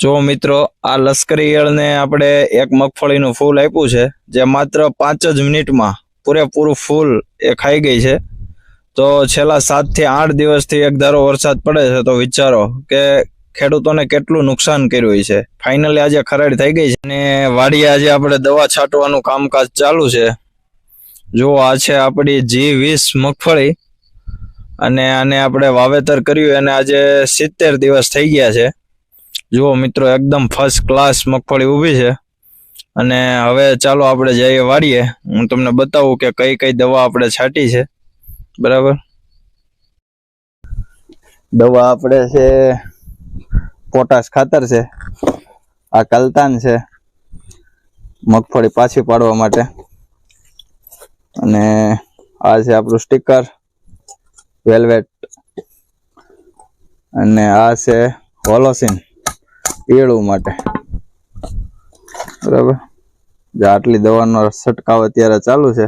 જો મિત્રો, આ લશ્કરી ઈયળને આપણે એક મગફળીનું ફૂલ આપ્યું છે, જે માત્ર પાંચ જ મિનિટમાં પૂરેપૂરું ફૂલ એ ખાઈ ગઈ છે. તો છેલ્લા સાતથી આઠ દિવસથી એક ધારો વરસાદ પડે છે, તો વિચારો કે ખેડૂતોને કેટલું નુકસાન કર્યું છે. ફાઇનલી આજે ખરાડ થઈ ગઈ છે અને વાડીએ આજે આપણે દવા છાંટવાનું કામકાજ ચાલુ છે. જો આ છે આપણી જી વીસ મગફળી અને આને આપણે વાવેતર કર્યું અને આજે સિત્તેર દિવસ થઈ ગયા છે. જુઓ મિત્રો, એકદમ ફર્સ્ટ ક્લાસ મગફળી ઊભી છે. અને હવે ચાલો આપણે જઈએ વાડીએ. હું તમને બતાવું કે કઈ કઈ દવા આપણે છાંટી છે. બરાબર? દવા આપણે છે, પોટાશ ખાતર છે, આ કલતાન છે, મગફળી પાછી પાડવા માટે. અને આ છે આપણું સ્ટીકર વેલ્વેટ અને આ છે હોલોસિન ઈયળું માટે. બરાબર? આટલી દવાનો છંટકાવ અત્યારે ચાલુ છે.